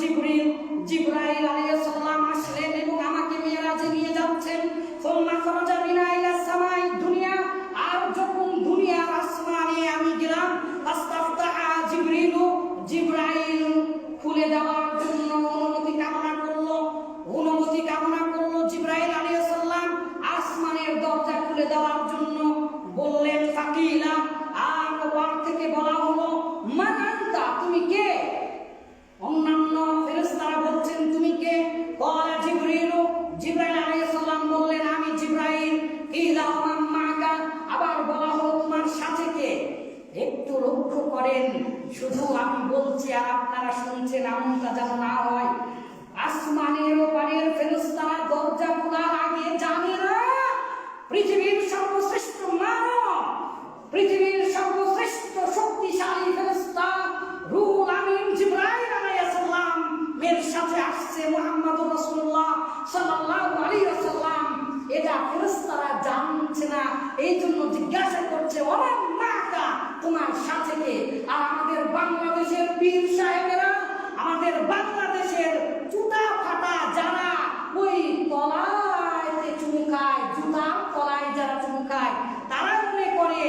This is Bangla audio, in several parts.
জিবরিল জিব্রাইল আলাইহিস সালাম আসলেন এবং আমাকে মিরাজে নিয়ে যাচ্ছেন। সুম্মা খরাজা করেন। শুধু আমি বলছি আর আপনারা শুনছেন এমনটা যেন না হয়। আসমানের ওপারের ফেরেশতারা দরজা খোলার আগে জানে না, পৃথিবীর সর্বশ্রেষ্ঠ মানব, পৃথিবীর সর্বশ্রেষ্ঠ শক্তিশালী ফেরেশতা রুহুল আমিন জিবরাইল আলাইহিস সালাম এর সাথে আসছে মুহাম্মদুর রাসূলুল্লাহ সাল্লাল্লাহু আলাইহি ওয়াসাল্লাম। এটা ফেরেশতারা জানছে না এই জন্য জিজ্ঞাসা করছে ওমান মাকা তোমার সাথে কে আর আমাদের বাংলাদেশের পীর সাহেবেরা আমাদের বাংলাদেশের জুতা ফাটা যারা ওই তলায় চুমকায় জুতা তলায় যারা চুমকায় তারা মনে করে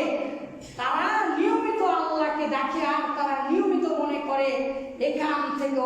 তারা নিয়মিত আল্লাহকে ডাকে আর তারা নিয়মিত মনে করে এখান থেকে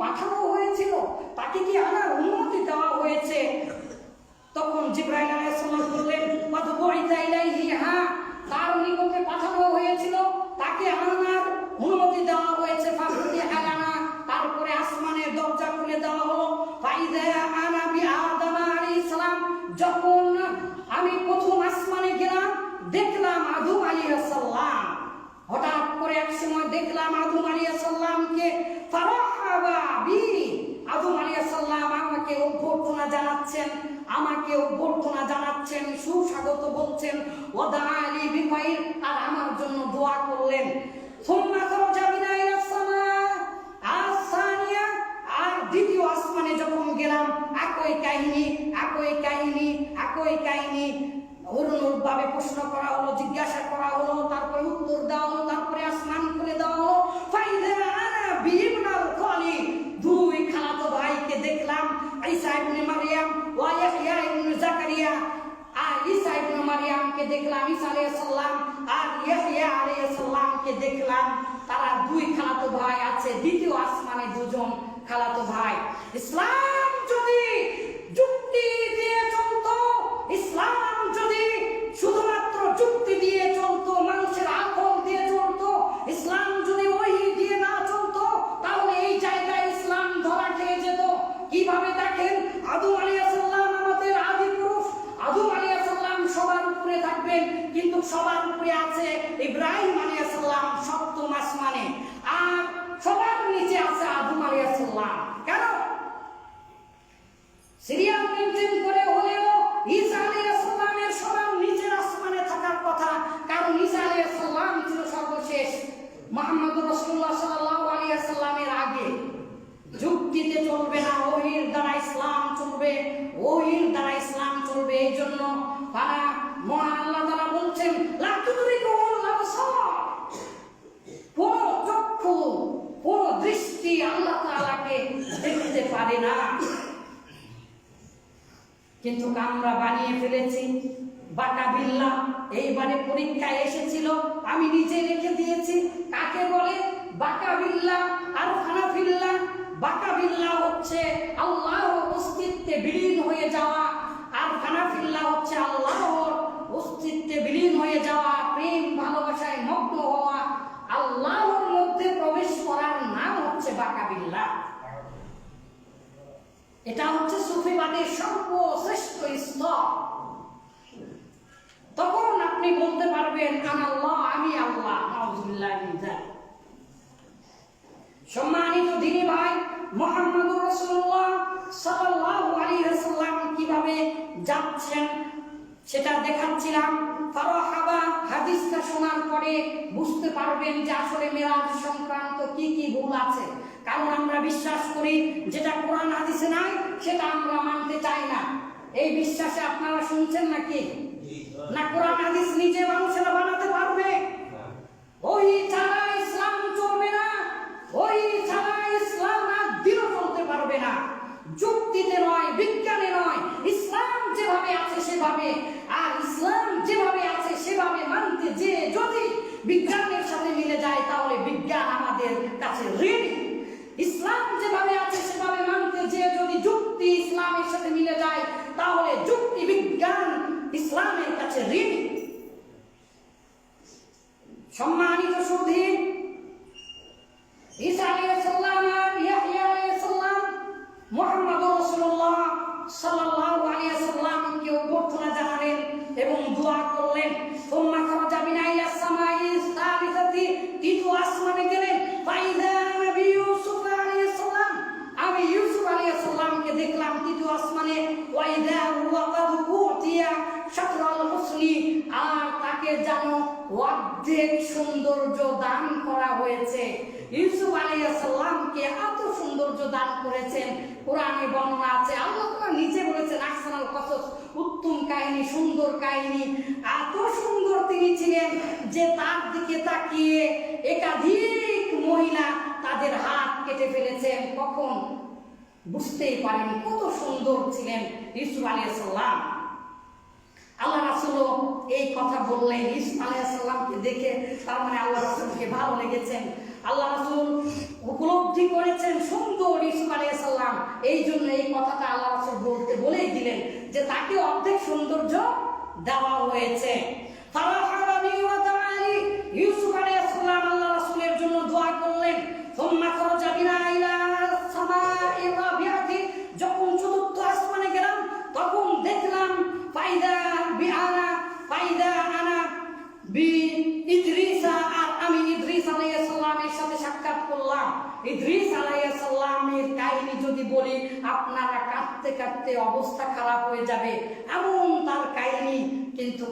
পাঠানো হয়েছিল, তাকে কি আনার অনুমতি দেওয়া হয়েছে? তখন জিব্রাইল আলাইহিস সালাম বললেন কত বড়ি চাইলেই হ্যাঁ তার নিকটে পাঠানো হয়েছিল, তাকে আনার অনুমতি দেওয়া হয়েছে ফাফুতি আলানা, তারপরে আসমানের দরজা খুলে দেওয়া হলো ফাইদা আনা বি আদম আলাইহিস সালাম, যখন আমি প্রথম আসমানে গেলাম, দেখলাম আদম আলাইহিস সালাম। হঠাৎ করে এক সময় দেখলাম আদম আলাইহিস সালামকে ফারাহাবা বি আদম আমাকে অভ্যর্থনা জানাচ্ছেন, আমাকে অভ্যর্থনা জানাচ্ছেন, সুস্বাগত বলছেন ওদা আলী আর আমার জন্য দোয়া করলেন। সুম্মা খরজা বিনা ইলা সামা। আসানিয়া আর দ্বিতীয় আসমানে যখন গেলাম, একই কাহিনী একই কাহিনী একই কাহিনী। অনুরূপ ভাবে প্রশ্ন করা হলো, জিজ্ঞাসা করা হলো, তারপরে উত্তর দেওয়া হলো, তারপরে আসমান খুলে দেওয়া হলো ফাইদা আনা বিইবনাল খলি দুই খালাতো ভাইকে দেখলাম ঈসা ইবনে মারইয়াম ওয়া ইয়াহইয়া ইবনে জাকারিয়া আর মারইয়ামকে দেখলাম, ঈসা আলাইহিস আর ইয়াহইয়া আলাইহিস সালামকে দেখলাম। তারা দুই খালাতো ভাই আছে, দ্বিতীয় আসমানে দুজন খালাতো ভাই। ইসলাম যদি যুক্তি দিয়ে চলতো, ইসলাম যদি শুধুমাত্র যুক্তি দিয়ে চলতো মানুষের আকল দিয়ে চলতো ইসলাম যদি ওই দিয়ে না চলতো তাহলে এই জায়গায় ইসলাম ধরা খেয়ে যেত কীভাবে দেখেন আদম আলাইহিস সালাম আমাদের আদি পুরুষ আদম আলাইহিস সালাম সবার উপরে থাকবেন কিন্তু সবার উপরে আছে ইব্রাহিম আলাইহিস সালাম সপ্তম আসমানে আর সবার নিচে আছে আদম আলাইহিস সালাম কেন সিরিয়াল মেনটেন করে হলেও ঈসা আলাইহিস সালামের সবার নিচের আসমানে থাকার কথা কারণ ঈসা আলাইহিস সালাম ছিল সর্বশেষ মুহাম্মদুর রাসূলুল্লাহ সাল্লাল্লাহু আলাইহি সাল্লামের আগে যুক্তিতে চলবে না ওহির দ্বারা ইসলাম চলবে ওহির দ্বারা ইসলাম চলবে এই জন্য তারা মহান আল্লাহ তাআলা বলছেন লা তুদরিকুল আবসার কোন চক্ষু কোন দৃষ্টি আল্লাহ তাআলাকে দেখতে পারে না কিন্তু আমরা বানিয়ে ফেলেছি। বাটা বিল্লা এইবারে পরীক্ষায় এসেছিল, আমি নিজে রেখে দিয়েছি। কাকে বলে? বাকা বিল্লা আর হানাফিল্লা বাকা বিল্লা হচ্ছে আল্লাহর অস্তিত্বে বিলীন হয়ে যাওয়া। আর হানাফিল্লা হচ্ছে আল্লাহর অস্তিত্বে বিলীন হয়ে যাওয়া। প্রেম, ভালোবাসায় মগ্ন হওয়া। আল্লাহর মধ্যে প্রবেশ করার নাম হচ্ছে বাকা বিল্লা। এটা হচ্ছে সুফিবাদের সর্বশ্রেষ্ঠ স্তর তখন আপনি বলতে পারবেন আমি আল্লাহ আমি আল্লাহ সম্মানিত দিনী ভাই, মোহাম্মদুর রাসূলুল্লাহ সাল্লাল্লাহু আলাইহি ওয়াসাল্লাম কীভাবে যাচ্ছেন সেটা দেখাচ্ছিলাম। ফারাহাবা হাদিসটা শোনার পরে বুঝতে পারবেন যে আসলে মেরাজ সংক্রান্ত কি কি ভুল আছে। কারণ আমরা বিশ্বাস করি, যেটা কোরআন হাদিসে নাই সেটা আমরা মানতে চাই না। এই বিশ্বাসে আপনারা শুনছেন নাকি? না কোরআন হাদিস নিজে মানুষেরা বানাতে পারবে ওই ছাড়া ইসলাম চলবে না ওই ছাড়া ইসলাম আর দিনও চলতে পারবে না যুক্তিতে নয় বিজ্ঞানে নয় ইসলাম যেভাবে আছে সেভাবে আর ইসলাম যেভাবে আছে সেভাবে মানতে যে যদি বিজ্ঞানের সাথে মিলে যায় তাহলে বিজ্ঞান আমাদের কাছে ঋণ ইসলাম যেভাবে আছে সেভাবে মানতে যে যদি যুক্তি ইসলামের সাথে মিলে যায় তাহলে যুক্তি বিজ্ঞান ইসলামের কাছে ঋণ সম্মানিত সুধী ঈসা আলাইহিস সালাম আর ইয়াহইয়া আলাইহিস সালাম মুহাম্মদ রাসূলুল্লাহ সাল্লাল্লাহু আলাইহি সাল্লামকে অভ্যর্থনা জানালেন এবং দোয়া করলেন সুম্মা খারাজা মিনা ইলা সামাই সালিসাতি তৃতীয় আসমানে গেলেন ফাইদা নবী ইউসুফ আলাইহিস সালাম আমি ইউসুফ আলাইহিস সালামকে দেখলাম তৃতীয় আসমানে ওয়াইদা হুয়া কাদ উতিয়া শাকরাল আর তাকে জানো অর্ধেক সৌন্দর্য দান করা হয়েছে। ইউসুফ আলাইসাল্লামকে এত সৌন্দর্য দান করেছেন, কোরআনে বর্ণনা আছে। আল্লাহ নিজে বলেছেন, আহসানাল কসস, উত্তম কাহিনী, সুন্দর কাহিনী। এত সুন্দর তিনি ছিলেন যে তার দিকে তাকিয়ে একাধিক মহিলা তাদের হাত কেটে ফেলেছেন। কখন? বুঝতেই পারেনি কত সুন্দর ছিলেন ইউসুফ আলাইসাল্লাম আল্লাহ রাসুল এই কথা বললেন ইসুফ আলাইসাল্লামকে দেখে তার মানে আল্লাহ রাসুলকে ভালো লেগেছেন আল্লাহ রাসুল উপলব্ধি করেছেন সুন্দর ইসুফ আলাইসাল্লাম এই জন্য এই কথাটা আল্লাহ রাসুল বলতে বলেই দিলেন যে তাকে অর্ধেক সৌন্দর্য দেওয়া হয়েছে। ইউসুফ আলাইহিসসালাম আল্লাহ রাসূলের জন্য দোয়া করলেন, সুম্মা খরাজা বিনা ইলা রাবিয়াতি। যখন চতুর্থ আসমানে গেলাম, তখন দেখলাম, ফাইদা সাক্ষাৎ করলাম। কাহিনী যদি বলি, আপনারা কাঁদতে কাঁদতে অবস্থা খারাপ হয়ে যাবে। এমন তার কাহিনী কিন্তু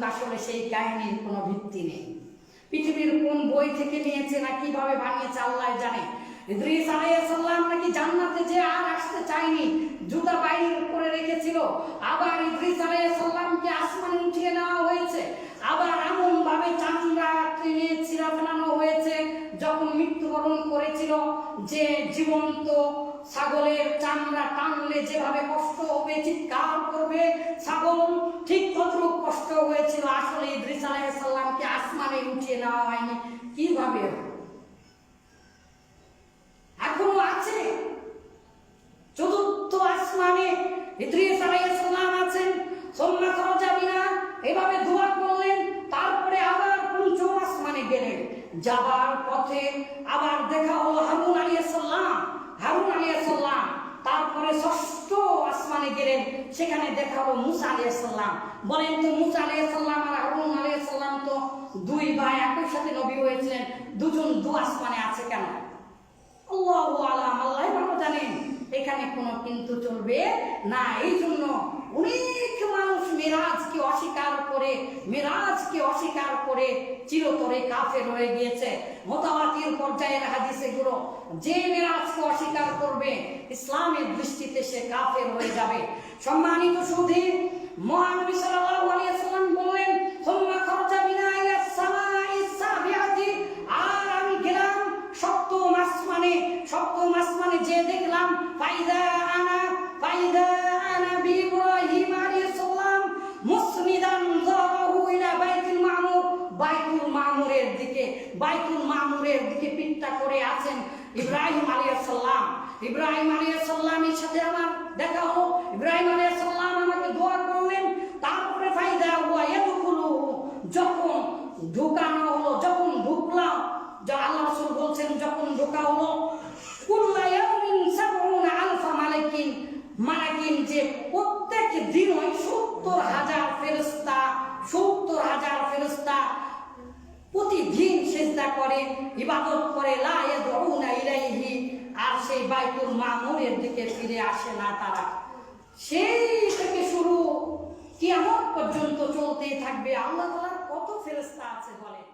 সেই কাহিনীর কোনো ভিত্তি নেই। পৃথিবীর কোন বই থেকে নিয়েছে না কীভাবে বানিয়েছে, আল্লাহ জানে। ইদ্রিস আলাইহিস সালাম নাকি জান্নাতে যে আর আসতে চায়নি, জুতা বাইরে করে রেখেছিল। আবার ইদ্রিস আলাইহিস সালামকে আসমানে উঠিয়ে নেওয়া হয়েছে। আবার এমন ভাবে চামড়া টেনে ছিঁড়া ফেলানো হয়েছে, যখন মৃত্যুবরণ করেছিল যে জীবন্ত ছাগলের চামড়া টানলে যেভাবে কষ্ট হবে, চিৎকার করবে, ছাগল ঠিক তদ্রুপ কষ্ট হয়েছিল, আসলে ইদ্রিস আলাইহিস সালামকে আসমানে উঠিয়ে নেওয়া হয়নি। কীভাবে? এখনও আছে। চতুর্থ আসমানে ইদ্রিস আলাইহিস সালাম আছেন। সোমনা খরজা বিনা এভাবে দোয়া করলেন, তারপরে আবার পঞ্চম আসমানে গেলেন। যাবার পথে আবার দেখা হলো হারুন আলাইহিস সালাম হারুন আলাইহিস সালাম তারপরে ষষ্ঠ আসমানে গেলেন, সেখানে দেখা হলো মুসা আলাইহিস সালাম বলেন তো মুসা আলাইহিস সালাম আর হারুন আলাইহিস সালাম তো দুই ভাই, একই সাথে নবী হয়েছিলেন, দুজন দু আসমানে আছে কেন? আল্লাহু আলাম আল্লাহ ভালো জানেন, এখানে কোনো কিন্তু চলবে না। এই জন্য অনেক মানুষ মেরাজকে অস্বীকার করে, মেরাজকে অস্বীকার করে চিরতরে কাফের হয়ে গিয়েছে। মোতাবাতির পর্যায়ের হাদিস এগুলো যে মেরাজকে অস্বীকার করবে, ইসলামের দৃষ্টিতে সে কাফের হয়ে যাবে। সম্মানিত সুধী, মহানবী সাল্লাল্লাহু ফাইদা আনা ফাইদা আনা বি ইব্রাহিম আলাইহিস সালাম। মামুরের দিকে, বাইতুল মামুরের দিকে পিঠটা করে আছেন ইব্রাহিম আলাইহিস ইব্রাহিম আলাইহিস সালামের দেখা হলো ইব্রাহিম আলাইহিস আমাকে দোয়া করলেন। তারপরে ফাইদা হুয়া ইয়াদখুলু, যখন ঢুকানো হলো, যখন ঢুকলাম, যা বলছেন, যখন ঢোকা হলো সত্তর হাজার ফেরস্তা সত্তর হাজার ফেরস্তা প্রতিদিন চেষ্টা করে, ইবাদত করে, লা ইয়াদউনা ইলাইহি, আর সেই বাইতুল মামুরের দিকে ফিরে আসে না তারা। সেই থেকে শুরু কিয়ামত পর্যন্ত চলতেই থাকবে। আল্লাহ তালার কত ফেরস্তা আছে বলেন?